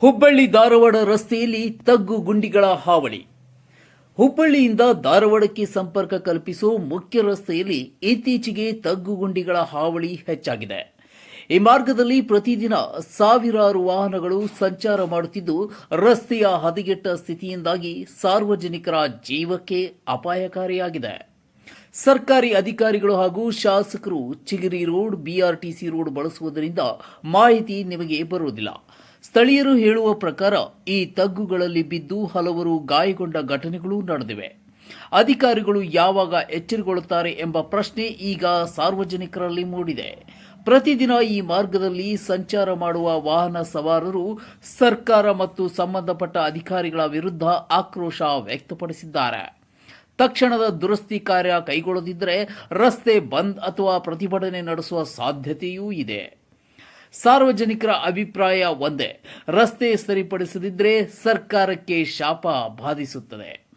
ಹುಬ್ಬಳ್ಳಿ ಧಾರವಾಡ ರಸ್ತೆಯಲ್ಲಿ ತಗ್ಗು ಗುಂಡಿಗಳ ಹಾವಳಿ. ಹುಬ್ಬಳ್ಳಿಯಿಂದ ಧಾರವಾಡಕ್ಕೆ ಸಂಪರ್ಕ ಕಲ್ಪಿಸುವ ಮುಖ್ಯ ರಸ್ತೆಯಲ್ಲಿ ಇತ್ತೀಚೆಗೆ ತಗ್ಗು ಗುಂಡಿಗಳ ಹಾವಳಿ ಹೆಚ್ಚಾಗಿದೆ. ಈ ಮಾರ್ಗದಲ್ಲಿ ಪ್ರತಿದಿನ ಸಾವಿರಾರು ವಾಹನಗಳು ಸಂಚಾರ ಮಾಡುತ್ತಿದ್ದು, ರಸ್ತೆಯ ಹದಗೆಟ್ಟ ಸ್ಥಿತಿಯಿಂದಾಗಿ ಸಾರ್ವಜನಿಕರ ಜೀವಕ್ಕೆ ಅಪಾಯಕಾರಿಯಾಗಿದೆ. ಸರ್ಕಾರಿ ಅಧಿಕಾರಿಗಳು ಹಾಗೂ ಶಾಸಕರು ಚಿಗಿರಿ ರೋಡ್ ಬಿಆರ್ಟಿಸಿ ರೋಡ್ ಬಳಸುವುದರಿಂದ ಮಾಹಿತಿ ನಿಮಗೆ ಬರುವುದಿಲ್ಲ. ಸ್ಥಳೀಯರು ಹೇಳುವ ಪ್ರಕಾರ ಈ ತಗ್ಗುಗಳಲ್ಲಿ ಬಿದ್ದು ಹಲವರು ಗಾಯಗೊಂಡ ಘಟನೆಗಳು ನಡೆದಿವೆ. ಅಧಿಕಾರಿಗಳು ಯಾವಾಗ ಎಚ್ಚರಗೊಳ್ಳುತ್ತಾರೆ ಎಂಬ ಪ್ರಶ್ನೆ ಈಗ ಸಾರ್ವಜನಿಕರಲ್ಲಿ ಮೂಡಿದೆ. ಪ್ರತಿದಿನ ಈ ಮಾರ್ಗದಲ್ಲಿ ಸಂಚಾರ ಮಾಡುವ ವಾಹನ ಸವಾರರು, ಸರ್ಕಾರ ಮತ್ತು ಸಂಬಂಧಪಟ್ಟ ಅಧಿಕಾರಿಗಳ ವಿರುದ್ಧ ಆಕ್ರೋಶ ವ್ಯಕ್ತಪಡಿಸಿದ್ದಾರೆ. ತಕ್ಷಣದ ದುರಸ್ತಿ ಕಾರ್ಯ ಕೈಗೊಳ್ಳದಿದ್ದರೆ ರಸ್ತೆ ಬಂದ್ ಅಥವಾ ಪ್ರತಿಭಟನೆ ನಡೆಸುವ ಸಾಧ್ಯತೆಯೂ ಇದೆ. ಸಾರ್ವಜನಿಕರ ಅಭಿಪ್ರಾಯ ಒಂದೇ. ರಸ್ತೆ ಸರಿಪಡಿಸದಿದ್ದರೆ ಸರ್ಕಾರಕ್ಕೆ ಶಾಪ ಬಾಧಿಸುತ್ತದೆ.